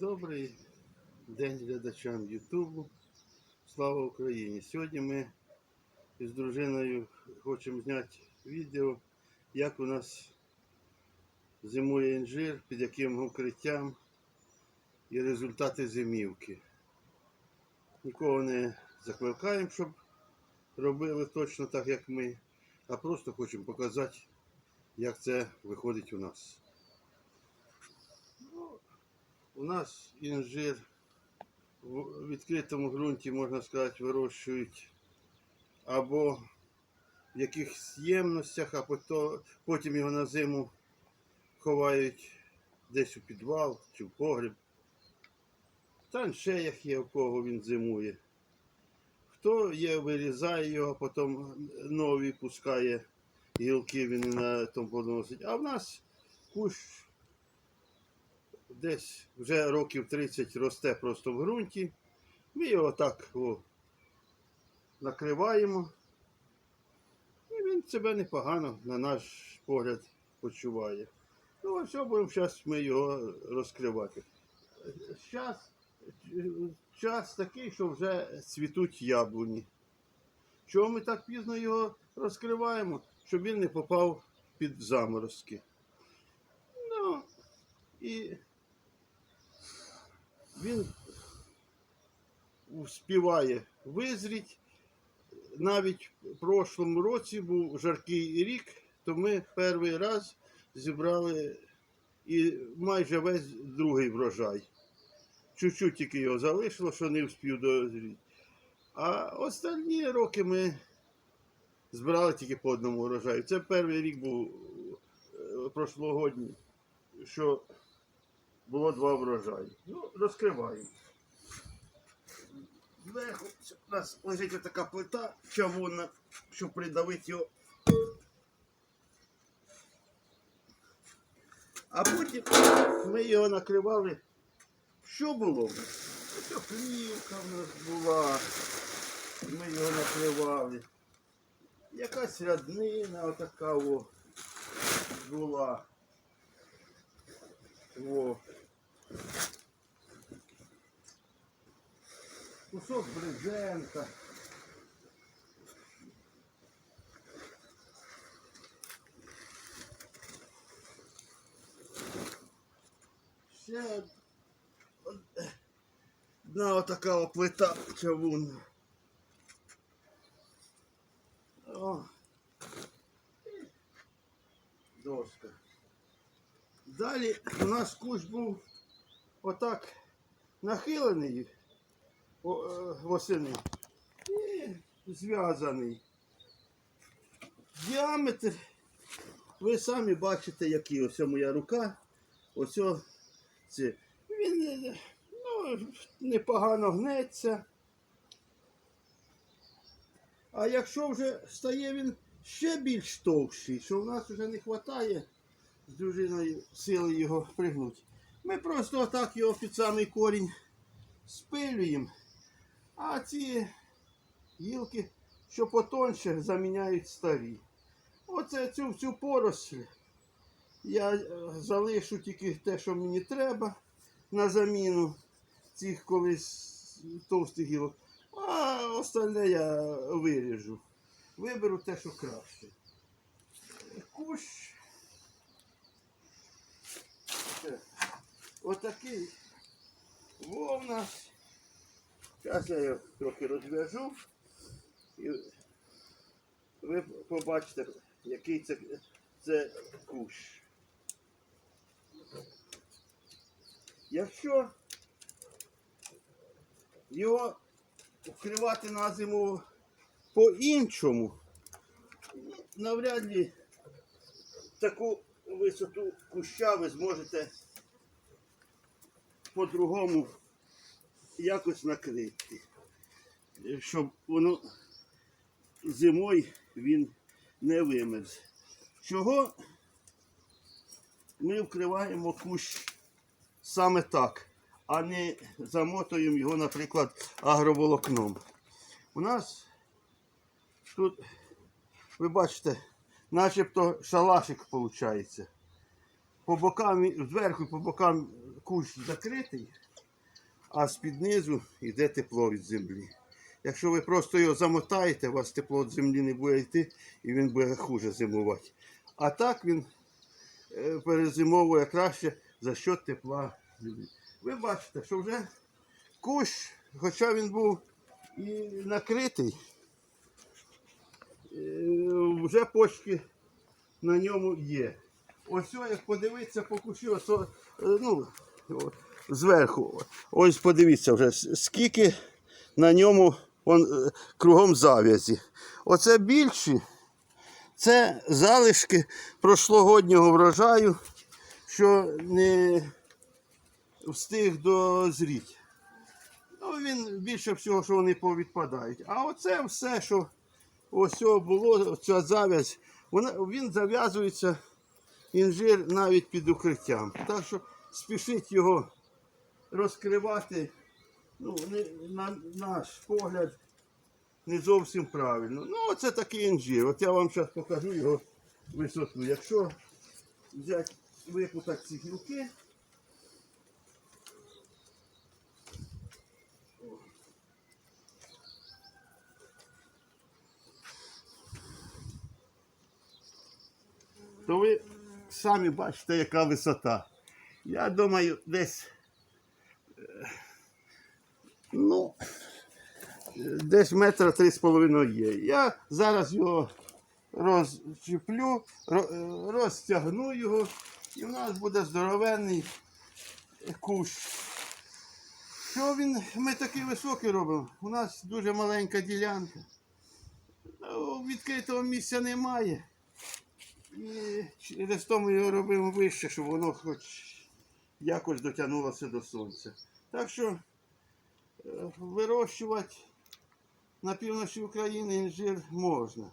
Добрий день глядачам Ютубу. Слава Україні! Сьогодні ми з дружиною хочемо зняти відео, як у нас зимує інжир, під яким укриттям і результати зимівки. Нікого не закликаємо, щоб робили точно так, як ми, а просто хочемо показати, як це виходить у нас. У нас інжир в відкритому ґрунті, можна сказати, вирощують або в якихось ємностях, а потім його на зиму ховають десь у підвал чи в погріб. В траншеях є, у кого він зимує. Хто є, вирізає його, потім нові пускає гілки, він на тому подносить. А в нас кущ десь вже років 30 росте просто в ґрунті. Ми його так о, накриваємо. І він себе непогано, на наш погляд, почуває. Ну, ось що будемо зараз ми його розкривати. Зараз час такий, що вже цвітуть яблуні. Чого ми так пізно його розкриваємо? Щоб він не попав під заморозки. Ну, і він успіває визріти. Навіть в прошлому році був жаркий рік, то ми перший раз зібрали і майже весь другий врожай. Чуть-чуть тільки його залишило, що не встиг дозріти. А останні роки ми збирали тільки по одному врожаю. Це перший рік був е, прошлогодній, що було два врожаї. Ну, розкриваємо. Зверху у нас лежить така плита чавунна, щоб придавити його. А потім ми його накривали. Що було? Ось плівка в нас була. Ми його накривали. Якась ряднина отака о, була. О. Кусок брезента. Ще одна отака плита чавунна. Доска. Далі у нас кущ був отак нахилений е, восени і зв'язаний. Діаметр. Ви самі бачите, який ось моя рука. Ось це. Він ну, непогано гнеться. А якщо вже стає він ще більш товщий, що в нас вже не вистачає з дружиною сили його пригнути. Ми просто отак його під самий корінь спилюємо, а ці гілки, що потоньше, заміняють старі. Оце цю всю поросль я е, залишу тільки те, що мені треба на заміну цих колись товстих гілок. А остальне я виріжу. Виберу те, що краще. Кущ. Це, Отакий. Во в нас. Зараз я його трохи розв'яжу. І ви побачите, який це, це кущ. Якщо його вкривати на зиму по-іншому, навряд ли таку висоту куща ви зможете по-другому якось накрити, щоб воно зимою він не вимерз. Чого ми вкриваємо кущ саме так, а не замотуємо його, наприклад, агроволокном. У нас тут, ви бачите, начебто шалашик виходить. По бокам, зверху по бокам кущ закритий, а з-під низу йде тепло від землі. Якщо ви просто його замотаєте, у вас тепло від землі не буде йти і він буде хуже зимувати. А так він е, перезимовує краще за счет тепла землі. Ви бачите, що вже кущ, хоча він був і накритий, е, вже почки на ньому є. Ось як подивитися по кущу, ось, е, ну, зверху. Ось подивіться вже, скільки на ньому он, е, кругом зав'язі. Оце більші. Це залишки прошлогоднього врожаю, що не встиг дозріти. Ну, він більше всього, що вони повідпадають. А оце все, що ось було, ця зав'язь, він зав'язується інжир навіть під укриттям. Так що спішить його розкривати, ну, не, на наш погляд, не зовсім правильно. Ну, оце такий інжир. От я вам зараз покажу його висоту. Якщо взяти, випутати ці гілки, то ви самі бачите, яка висота. Я думаю, десь. е, Ну, десь метра три з половиною є. Я зараз його розчіплю, е, розтягну його, і в нас буде здоровенний кущ. Що він, ми такий високий робимо? У нас дуже маленька ділянка. Ну, Відкритого місця немає. І через то ми його робимо вище, щоб воно хоч якось дотягнулося до сонця. Так що е, вирощувати на півночі України інжир можна.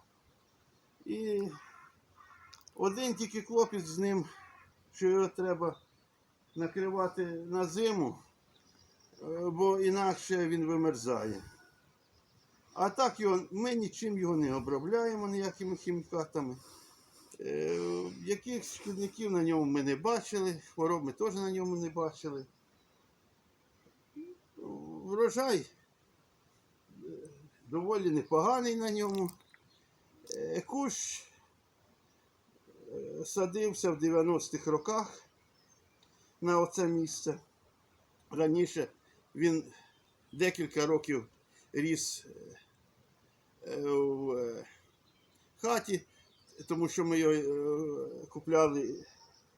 І один тільки клопіт з ним, що його треба накривати на зиму, е, бо інакше він вимерзає. А так його, ми нічим його не обробляємо ніякими хімікатами. Яких шкідників на ньому ми не бачили, хвороб ми теж на ньому не бачили. Врожай е, доволі непоганий на ньому. Е, Кущ е, садився в 90-х роках на оце місце. Раніше він декілька років ріс в хаті, тому що ми його е, купляли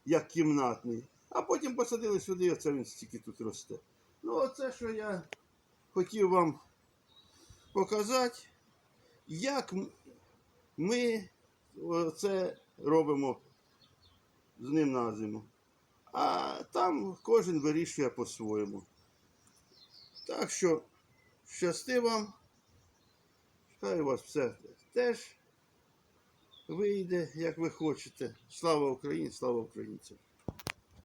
як кімнатний. А потім посадили сюди, оце він стільки тут росте. Ну, оце, що я хотів вам показати, як ми це робимо з ним на зиму. А там кожен вирішує по-своєму. Так що щасти вам. Хай у вас все теж вийде, як ви хочете. Слава Україні, слава українцям!